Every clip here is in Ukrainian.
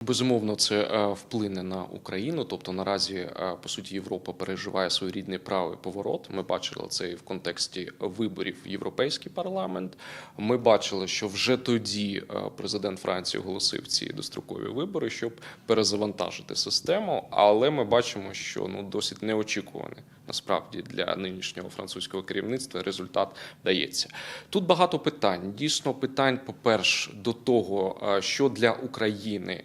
Безумовно, це е, вплине на Україну. Тобто наразі е, по суті Європа переживає своєрідний правий поворот. Ми бачили це і в контексті виборів в європейський парламент. Ми бачили, що вже тоді е, президент Франції оголосив ці дострокові вибори, щоб перезавантажити систему. Але ми бачимо, що ну досить неочікуваний насправді для нинішнього французького керівництва результат дається. Тут багато питань. Дійсно, питань, по-перше, до того, що для України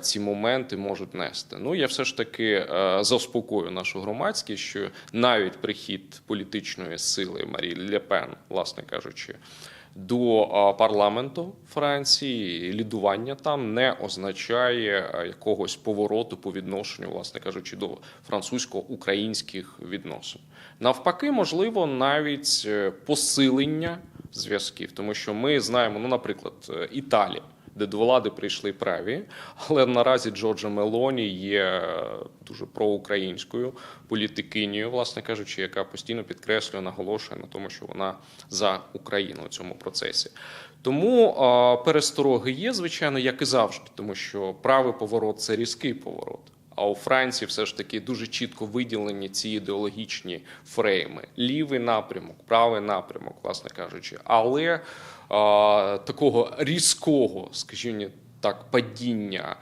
ці моменти можуть нести. Ну я все ж таки е, заспокою нашу громадськість, що навіть прихід політичної сили Марії Лепен, власне кажучи. До е, парламенту Франції лідування там не означає е, якогось повороту по відношенню, власне кажучи, до французько-українських відносин. Навпаки, можливо, навіть е, посилення зв'язків, тому що ми знаємо, ну, наприклад, е, Італія де до влади прийшли праві, але наразі Джорджа Мелоні є е, дуже проукраїнською політикинею, власне кажучи, яка постійно підкреслює, наголошує на тому, що вона за Україну у цьому процесі. Тому е, перестороги є, звичайно, як і завжди, тому що правий поворот це різкий поворот. А у Франції все ж таки дуже чітко виділені ці ідеологічні фрейми: лівий напрямок, правий напрямок, власне кажучи. Але а, такого різкого, скажімо так, падіння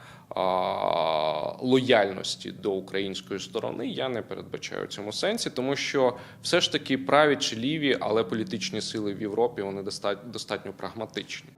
лояльності до української сторони я не передбачаю в цьому сенсі, тому що все ж таки праві чи ліві, але політичні сили в Європі вони достатньо достатньо прагматичні.